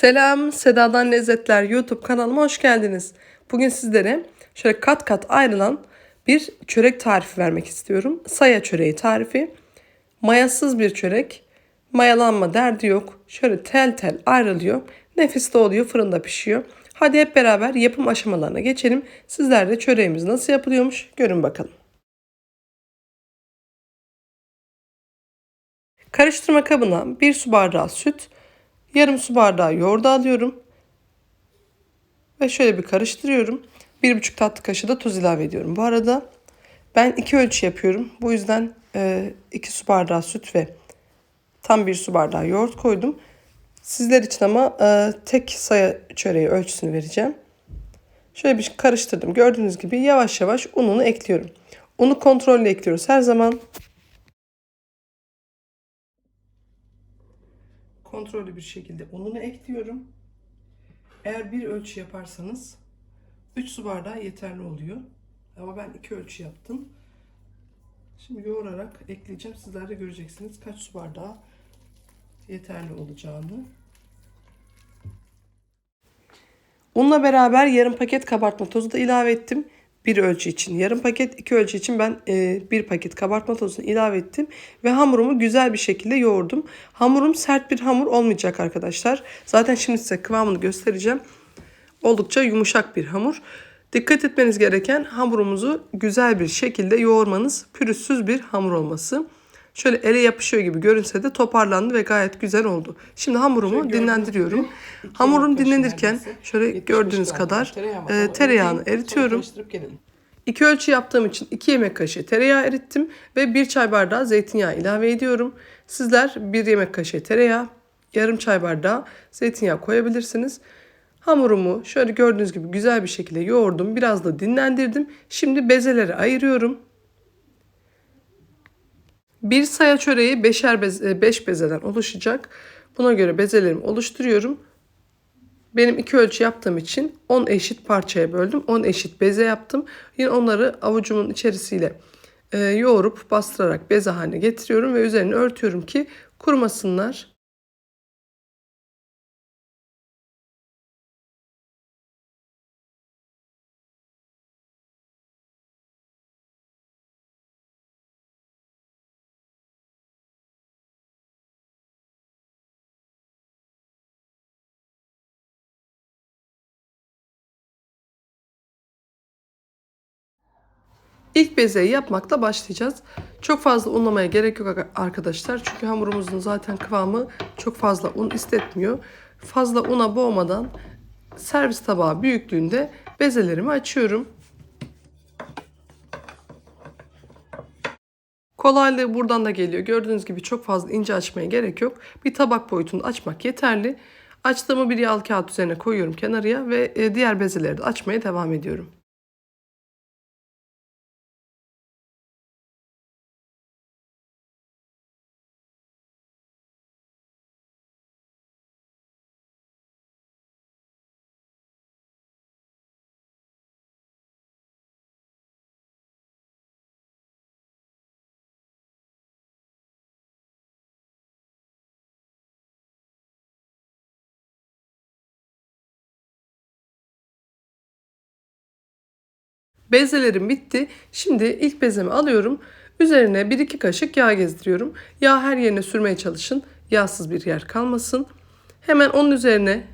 Selam, Seda'dan Lezzetler YouTube kanalıma hoş geldiniz. Bugün sizlere şöyle kat kat ayrılan bir çörek tarifi vermek istiyorum. Saya çöreği tarifi. Mayasız bir çörek. Mayalanma derdi yok. Şöyle tel tel ayrılıyor. Nefis de oluyor, fırında pişiyor. Hadi hep beraber yapım aşamalarına geçelim. Sizler de çöreğimiz nasıl yapılıyormuş görün bakalım. Karıştırma kabına 1 su bardağı süt, yarım su bardağı yoğurdu alıyorum. Ve şöyle bir karıştırıyorum. 1,5 tatlı kaşığı da tuz ilave ediyorum. Bu arada ben iki ölçü yapıyorum. Bu yüzden 2 su bardağı süt ve tam 1 su bardağı yoğurt koydum. Sizler için ama e, tek saya çöreği ölçüsünü vereceğim. Şöyle bir karıştırdım. Gördüğünüz gibi yavaş yavaş ununu ekliyorum. Unu kontrollü ekliyoruz her zaman. Kontrollü bir şekilde ununu ekliyorum. Eğer bir ölçü yaparsanız 3 su bardağı yeterli oluyor. Ama ben iki ölçü yaptım. Şimdi yoğurarak ekleyeceğim. Sizler de göreceksiniz kaç su bardağı yeterli olacağını. Unla beraber yarım paket kabartma tozu da ilave ettim. Bir ölçü için yarım paket, iki ölçü için ben e, bir paket kabartma tozunu ilave ettim. Ve hamurumu güzel bir şekilde yoğurdum. Hamurum sert bir hamur olmayacak arkadaşlar. Zaten şimdi size kıvamını göstereceğim. Oldukça yumuşak bir hamur. Dikkat etmeniz gereken hamurumuzu güzel bir şekilde yoğurmanız, pürüzsüz bir hamur olması. Şöyle ele yapışıyor gibi görünse de toparlandı ve gayet güzel oldu. Şimdi hamurumu şöyle dinlendiriyorum. Hamurum dinlenirken şöyle gördüğünüz kadar e, tereyağını eritiyorum. İki ölçü yaptığım için 2 yemek kaşığı tereyağı erittim ve 1 çay bardağı zeytinyağı ilave ediyorum. Sizler 1 yemek kaşığı tereyağı, yarım çay bardağı zeytinyağı koyabilirsiniz. Hamurumu şöyle gördüğünüz gibi güzel bir şekilde yoğurdum. Biraz da dinlendirdim. Şimdi bezeleri ayırıyorum. Bir saya çöreği beşer bez, 5 bezeden oluşacak. Buna göre bezelerimi oluşturuyorum. Benim iki ölçü yaptığım için 10 eşit parçaya böldüm. 10 eşit beze yaptım. Yine onları avucumun içerisiyle e, yoğurup bastırarak beze haline getiriyorum ve üzerine örtüyorum ki kurumasınlar. İlk bezeyi yapmakla başlayacağız. Çok fazla unlamaya gerek yok arkadaşlar. Çünkü hamurumuzun zaten kıvamı çok fazla un istetmiyor. Fazla una boğmadan servis tabağı büyüklüğünde bezelerimi açıyorum. Kolaylığı buradan da geliyor. Gördüğünüz gibi çok fazla ince açmaya gerek yok. Bir tabak boyutunda açmak yeterli. Açtığımı bir yağlı kağıt üzerine koyuyorum kenarıya ve e, diğer bezeleri de açmaya devam ediyorum. Bezelerim bitti. Şimdi ilk bezemi alıyorum. Üzerine 1-2 kaşık yağ gezdiriyorum. Yağ her yerine sürmeye çalışın. Yağsız bir yer kalmasın. Hemen onun üzerine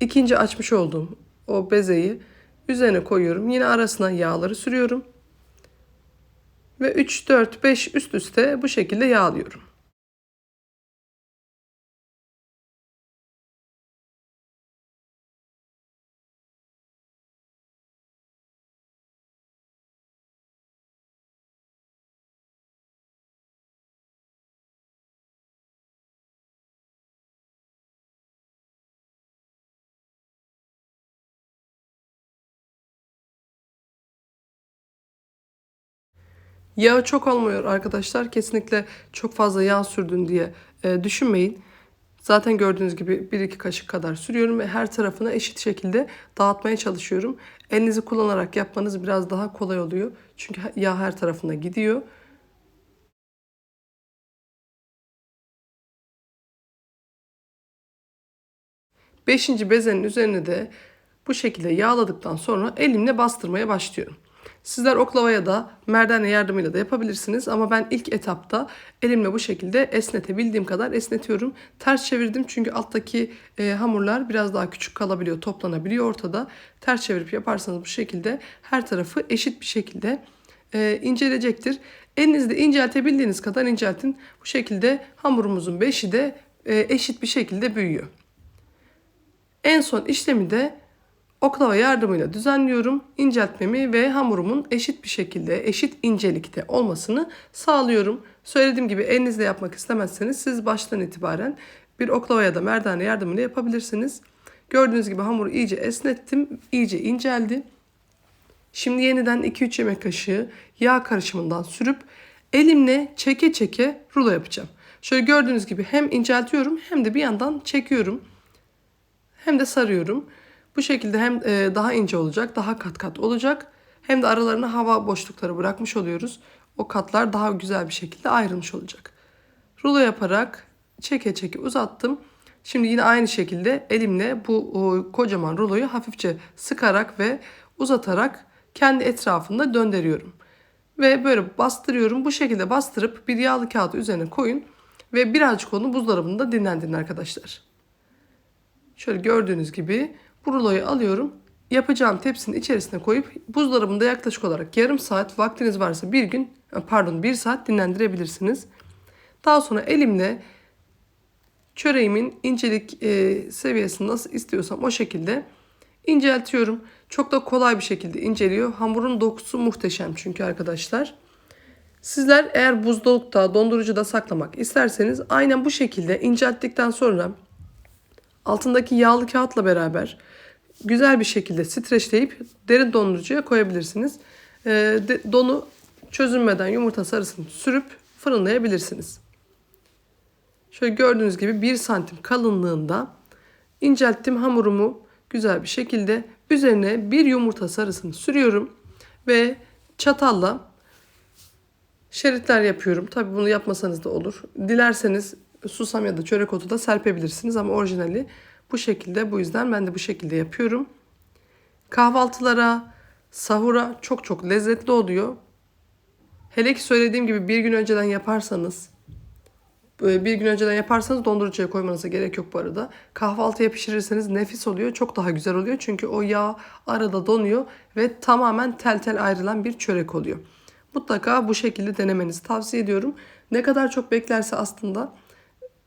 ikinci açmış olduğum o bezeyi üzerine koyuyorum. Yine arasına yağları sürüyorum. Ve 3, 4, 5 üst üste bu şekilde yağlıyorum. Yağı çok olmuyor arkadaşlar. Kesinlikle çok fazla yağ sürdün diye e, düşünmeyin. Zaten gördüğünüz gibi 1-2 kaşık kadar sürüyorum ve her tarafına eşit şekilde dağıtmaya çalışıyorum. Elinizi kullanarak yapmanız biraz daha kolay oluyor. Çünkü yağ her tarafına gidiyor. Beşinci bezenin üzerine de bu şekilde yağladıktan sonra elimle bastırmaya başlıyorum. Sizler oklavaya da merdane yardımıyla da yapabilirsiniz ama ben ilk etapta elimle bu şekilde esnetebildiğim kadar esnetiyorum. Ters çevirdim çünkü alttaki e, hamurlar biraz daha küçük kalabiliyor, toplanabiliyor ortada. Ters çevirip yaparsanız bu şekilde her tarafı eşit bir şekilde e, incelecektir. Elinizde inceltebildiğiniz kadar inceltin. Bu şekilde hamurumuzun beşi de e, eşit bir şekilde büyüyor. En son işlemi de oklava yardımıyla düzenliyorum. İnceltmemi ve hamurumun eşit bir şekilde, eşit incelikte olmasını sağlıyorum. Söylediğim gibi elinizle yapmak istemezseniz siz baştan itibaren bir oklava ya da merdane yardımıyla yapabilirsiniz. Gördüğünüz gibi hamuru iyice esnettim, iyice inceldi. Şimdi yeniden 2-3 yemek kaşığı yağ karışımından sürüp elimle çeke çeke rulo yapacağım. Şöyle gördüğünüz gibi hem inceltiyorum hem de bir yandan çekiyorum. Hem de sarıyorum. Bu şekilde hem e, daha ince olacak, daha kat kat olacak. Hem de aralarına hava boşlukları bırakmış oluyoruz. O katlar daha güzel bir şekilde ayrılmış olacak. Rulo yaparak çeke çeke uzattım. Şimdi yine aynı şekilde elimle bu kocaman ruloyu hafifçe sıkarak ve uzatarak kendi etrafında döndürüyorum. Ve böyle bastırıyorum. Bu şekilde bastırıp bir yağlı kağıdı üzerine koyun. Ve birazcık onu buzdolabında dinlendirin arkadaşlar. Şöyle gördüğünüz gibi bu ruloyu alıyorum. Yapacağım tepsinin içerisine koyup buzdolabında yaklaşık olarak yarım saat vaktiniz varsa bir gün pardon bir saat dinlendirebilirsiniz. Daha sonra elimle çöreğimin incelik e, seviyesini nasıl istiyorsam o şekilde inceltiyorum. Çok da kolay bir şekilde inceliyor. Hamurun dokusu muhteşem çünkü arkadaşlar. Sizler eğer buzdolukta, dondurucuda saklamak isterseniz aynen bu şekilde incelttikten sonra altındaki yağlı kağıtla beraber güzel bir şekilde streçleyip derin dondurucuya koyabilirsiniz. Ee, de, donu çözünmeden yumurta sarısını sürüp fırınlayabilirsiniz. Şöyle gördüğünüz gibi 1 santim kalınlığında incelttim hamurumu güzel bir şekilde üzerine bir yumurta sarısını sürüyorum ve çatalla şeritler yapıyorum. Tabi bunu yapmasanız da olur. Dilerseniz susam ya da çörek otu da serpebilirsiniz ama orijinali bu şekilde. Bu yüzden ben de bu şekilde yapıyorum. Kahvaltılara, sahura çok çok lezzetli oluyor. Hele ki söylediğim gibi bir gün önceden yaparsanız bir gün önceden yaparsanız dondurucuya koymanıza gerek yok bu arada. Kahvaltıya pişirirseniz nefis oluyor. Çok daha güzel oluyor. Çünkü o yağ arada donuyor ve tamamen tel tel ayrılan bir çörek oluyor. Mutlaka bu şekilde denemenizi tavsiye ediyorum. Ne kadar çok beklerse aslında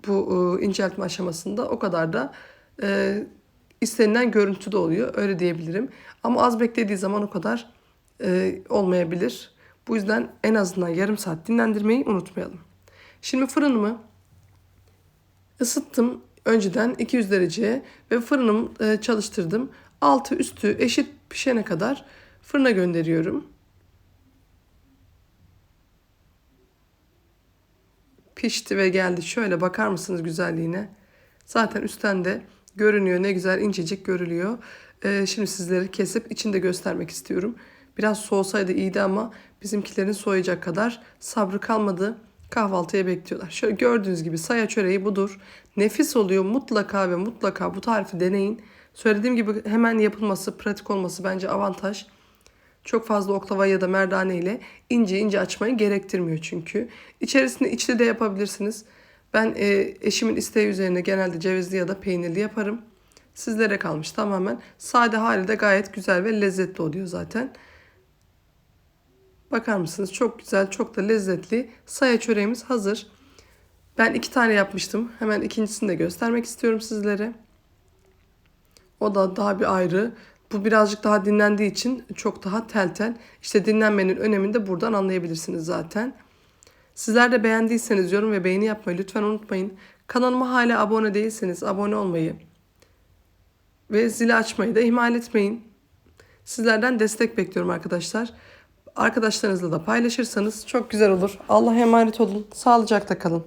bu e, inceltme aşamasında o kadar da e, istenilen görüntüde oluyor. Öyle diyebilirim. Ama az beklediği zaman o kadar e, olmayabilir. Bu yüzden en azından yarım saat dinlendirmeyi unutmayalım. Şimdi fırınımı ısıttım önceden 200 dereceye ve fırınımı e, çalıştırdım. Altı üstü eşit pişene kadar fırına gönderiyorum. Pişti ve geldi. Şöyle bakar mısınız güzelliğine? Zaten üstten de görünüyor. Ne güzel incecik görülüyor. Ee, şimdi sizleri kesip içinde göstermek istiyorum. Biraz soğusaydı iyiydi ama bizimkilerin soğuyacak kadar sabrı kalmadı. Kahvaltıya bekliyorlar. Şöyle gördüğünüz gibi saya çöreği budur. Nefis oluyor. Mutlaka ve mutlaka bu tarifi deneyin. Söylediğim gibi hemen yapılması, pratik olması bence avantaj. Çok fazla oklava ya da merdane ile ince ince açmayı gerektirmiyor çünkü. İçerisinde içli de yapabilirsiniz. Ben e, eşimin isteği üzerine genelde cevizli ya da peynirli yaparım. Sizlere kalmış tamamen. Sade hali de gayet güzel ve lezzetli oluyor zaten. Bakar mısınız? Çok güzel, çok da lezzetli. Saya çöreğimiz hazır. Ben iki tane yapmıştım. Hemen ikincisini de göstermek istiyorum sizlere. O da daha bir ayrı. Bu birazcık daha dinlendiği için çok daha tel tel. İşte dinlenmenin önemini de buradan anlayabilirsiniz zaten. Sizler de beğendiyseniz yorum ve beğeni yapmayı lütfen unutmayın. Kanalıma hala abone değilseniz abone olmayı ve zili açmayı da ihmal etmeyin. Sizlerden destek bekliyorum arkadaşlar. Arkadaşlarınızla da paylaşırsanız çok güzel olur. Allah'a emanet olun. Sağlıcakla kalın.